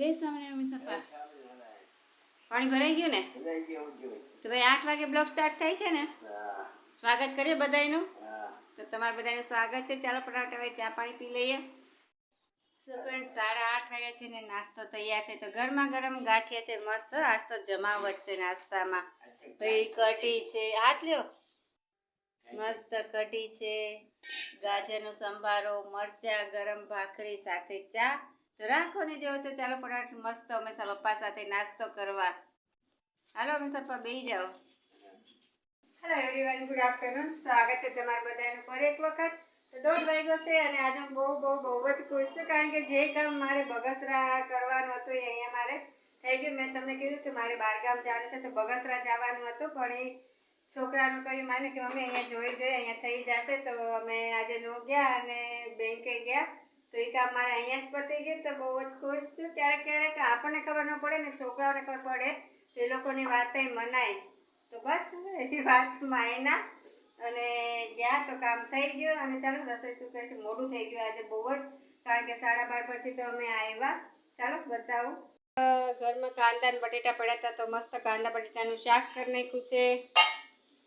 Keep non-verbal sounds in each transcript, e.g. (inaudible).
જય સ્વામિનારાયણ સપા પાણી ભરાઈ ગયું ને? તો ભાઈ આઠ વાગે બ્લોગ સ્ટાર્ટ થાય છે ને? સ્વાગત કરીએ બધાયનું. તો તમારા બધાનું સ્વાગત છે. ચાલો ફટાફટ હવે ચા પાણી પી લઈએ. સાડા આઠ વાગ્યા છે ને નાસ્તો તૈયાર છે. તો ગરમા ગરમ ગાંઠિયા છે, મસ્ત. આજ તો જમાવટ છે નાસ્તામાં. ભાઈ કઢી છે. હાથ લ્યો. મસ્ત કઢી છે. ગાજરનો સંભારો, મરચા, ગરમ ભાખરી સાથે ચા. તો રાખોને જેવો છે, ચાલો ફટાફટ મસ્ત હંમેશા પપ્પા સાથે નાસ્તો કરવા. હાલો હંમેશા પપ્પા બેસી જાઓ. હેલો એવરીવન ગુડ આફ્ટરનૂન સ્વાગત છે તમારા બધાનું ફરી એક વખત. તો દોઢ વાગ્યો છે અને આજે હું બહુ બહુ બહુ જ ખુશ છું, કારણ કે જે કામ મારે બગસરા કરવાનું હતું એ અહીંયા મારે થઈ ગયું. મેં તમને કીધું કે મારે બહારગામ જવાનું છે, તો બગસરા જવાનું હતું, પણ એ છોકરાનું કહ્યું માને કે મમ્મી અહીંયા જોઈ જોઈએ અહીંયા થઈ જશે. તો અમે આજે નો ગયા અને બેંકે ગયા. તો એ કામ મારે અહીંયા જ પતી ગયું તો બહુ જ ખુશ છું. ક્યારેક ક્યારેક આપણને ખબર ન પડે ને છોકરાઓને ખબર પડે તે એ લોકોની વાતે મનાય. તો બસ એવી વાત માયના. અને ગયા તો કામ થઈ ગયું અને ચાલો રસોઈ શું કહે છે, મોડું થઈ ગયું આજે બહુ જ. કારણ કે સાડા બાર પછી તો અમે આવ્યા. ચાલો બતાવું. ઘરમાં કાંદા ને બટેટા પડ્યા હતા તો મસ્ત કાંદા બટેટાનું શાક કરી નાખ્યું છે.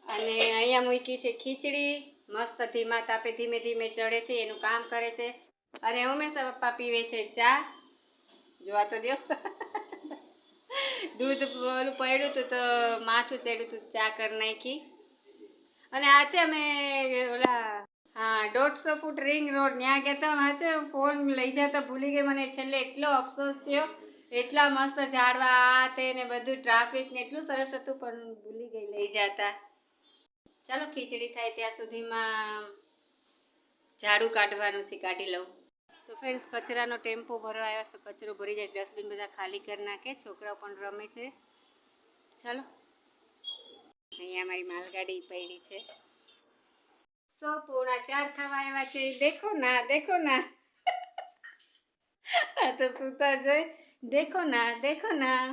અને અહીંયા મૂકી છે ખીચડી. મસ્ત ધીમા તાપે ધીમે ધીમે ચડે છે, એનું કામ કરે છે. અને હંમેશા પપ્પા પીવે છે ચા? જોવા તો દો દૂધ ઓલું પડ્યું હતું તો માથું ચડ્યું હતું ચા કરી નાખી. અને આ છે અમે ઓલા, હા, દોઢસો ફૂટ રિંગ રોડ ત્યાં ગયા હતા. છે ફોન લઈ જતા ભૂલી ગઈ મને. છેલ્લે એટલો અફસોસ થયો. એટલા મસ્ત ઝાડવા તે ને બધું ટ્રાફિક ને એટલું સરસ હતું, પણ ભૂલી ગઈ, લઈ જતા. ચાલો, ખીચડી થાય ત્યાં સુધીમાં ઝાડુ કાઢવાનું છે, કાઢી લઉં. તો ફ્રેન્ડ્સ કચરાનો ટેમ્પો ભરવા આવ્યા તો કચરો ભરી જાય ડસ્ટબિન બધા ખાલી કરી નાખે, છોકરાઓ પણ રમે છે. ચાલો. અહીંયા મારી માલગાડી પડી છે. સો પોણા ચાર થવા આવ્યા છે. દેખો ના દેખો ના. આ તો સૂતા જોઈ દેખો ના દેખો ના.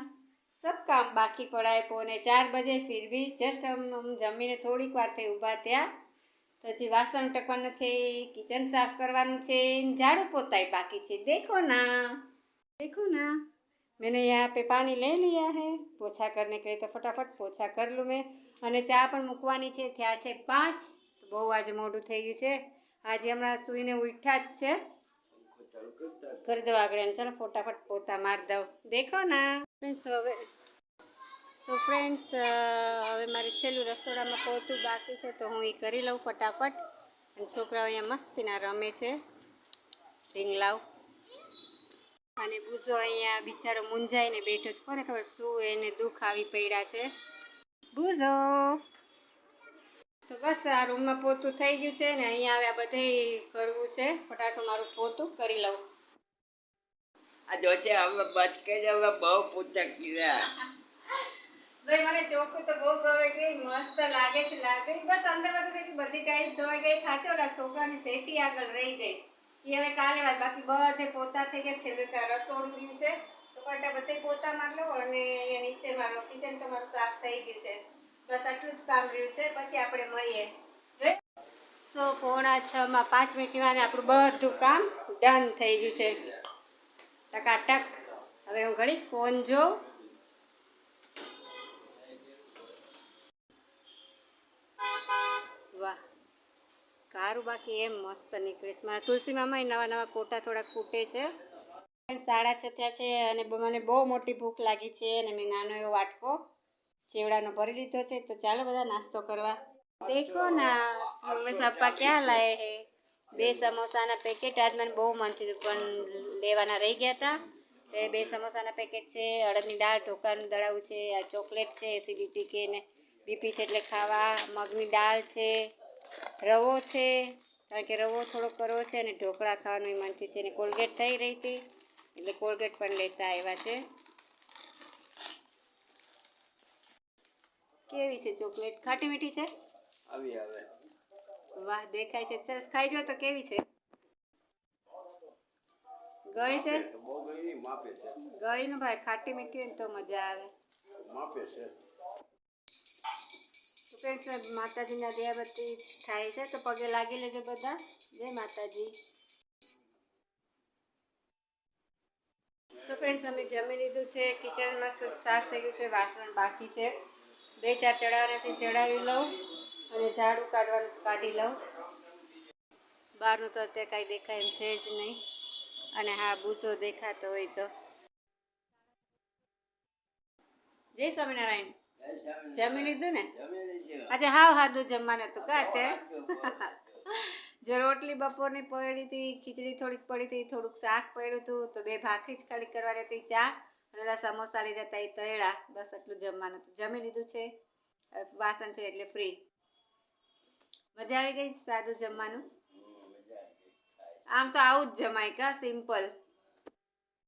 સબ કામ બાકી પડાય, પોને ચાર બજે ફિર બી જસ્ટ હમ જમીને થોડીક વાર થઈ ઊભા ત્યાં તો હજી વાસણ ટકવાનું છે કિચન સાફ કરવાનું છે ને ઝાડુ પોતાય બાકી છે દેખો ના देखो ना मैंने यहाँ पे पानी ले लिया है पोछा करने के लिए तो फटाफट पोछा कर लूँ मैं અને ચા પણ મૂકવાની છે થયા છે પાંચ તો બહુ આજે મોડું થઈ ગયું છે આજે હમણાં સૂઈને ઉઠ્યા જ છે કરી દો આગળ અને ચાલો ફટાફટ પોતા મારી દઉં દેખો ના ફ્રેન્ડ્સ હવે સો ફ્રેન્ડ્સ હવે મારે છેલ્લું રસોડામાં પોતું બાકી છે, તો હું એ કરી લઉં ફટાફટ. અને છોકરાઓ અહીંયા મસ્તીના રમે છે. ઢીંગલાવ અને બુઝો અહીંયા બિચારો મૂંઝાઈને બેઠો છે. કોને ખબર શું એને દુઃખ આવી પડ્યા છે? બુઝો! તો બસ આ રૂમમાં પોતું થઈ ગયું છે ને અહીંયા આવ્યા બધે કરવું છે. ફટાફટ મારું પોતું કરી લઉં. આ જોશે હવે બચકે જ હવે બહુ પૂછક કીધા. ભાઈ મને ચોખ્ખું તો બહુ ગમે કે મસ્ત લાગે છે, લાગે બસ અંદર બધું થઈ બધી ટાઈલ્સ ધોવાઈ ગઈ ખાચો ઓલા છોકરાની સેટી આગળ રહી ગઈ. એ હવે કાલે વાત, બાકી બધે પોતા થઈ ગયા, છેલ્લે એક રસોડું રહ્યું છે. તો ફટા બધે પોતા મારલો અને અહીંયા નીચે મારો કિચન તો મારું સાફ થઈ ગયું છે. બસ આટલું જ કામ રહ્યું છે, પછી આપણે મળીએ. જોઈ? સો પોણા છ માં પાંચ મિનિટમાં આપણું બધું કામ ડન થઈ ગયું છે. ટકાટક. હવે હું ઘડી ફોન જોઉં. કારું બાકી એમ મસ્ત નીકળે છે. મારા તુલસી નવા નવા કોટા થોડાક ફૂટે છે. સાડા છ થયા છે અને મને બહુ મોટી ભૂખ લાગી છે અને મેં નાનો એવો વાટકો ચેવડાનો ભરી લીધો છે. તો ચાલો બધા નાસ્તો કરવા. દેખો ના, મમ્મી સપ્પા ક્યાં લાયે હે? બે સમોસાના પેકેટ આજ મને બહુ મન થયું પણ લેવાના રહી ગયા હતા તો એ બે સમોસાના પેકેટ છે, અડદની દાળ, ઢોકળાનું દળાવું છે, આ ચોકલેટ છે, એસિડિટી કે ને બીપી છે એટલે ખાવા, મગની દાળ છે રવો છે કારણ કે રવો થોડો કરવો છે અને ઢોકળા ખાવાનું મન થયું છે અને કોલગેટ થઈ રહી હતી એટલે કોલગેટ પણ લેતા આવ્યા છે. કેવી છે ચોકલેટ? ખાટી મીઠી છે? આવી વાહ દેખાય છે. સરસ. ખાઈ જો તો કેવી છે? ગળી છે? બહુ માપે છે. ગળીનું ભાઈ ખાટી મીઠી હોય ને તો મજા આવે. માપે છે. ફ્રેન્ડ્સ માતાજીના દિયાબત્તી થાય છે, તો પગે લાગી લેજો બધા. જય માતાજી. સો ફ્રેન્ડ્સ અમે જમી લીધું છે કિચન મસ્ત સાફ થઈ ગયું છે, વાસણ બાકી છે. બે ચાર ચડાવવાના ચડાવી લઉં અને ઝાડુ કાઢવાનું કાઢી લઉં. બહારનું તો અત્યારે કાંઈ દેખાય એમ છે જ નહીં. અને હા, ભૂસો દેખાતો હોય તો. જય સ્વામિનારાયણ. જમી લીધું ને? અચ્છા હાવ હાદું જમવાનું હતું કા અત્યારે? (laughs) જે રોટલી બપોરની પડી હતી ખીચડી થોડીક પડી હતી થોડુંક શાક પડ્યું હતું તો બે ભાખરી જ ખાલી કરવાની હતી ચા અને સમોસા લીધા હતા એ તળ્યા. બસ એટલું જમવાનું હતું. જમી લીધું છે. વાસણ છે એટલે ફ્રી મજા આવી ગઈ સાદું જમવાનું? આમ તો આવું જ જમાય કા સિમ્પલ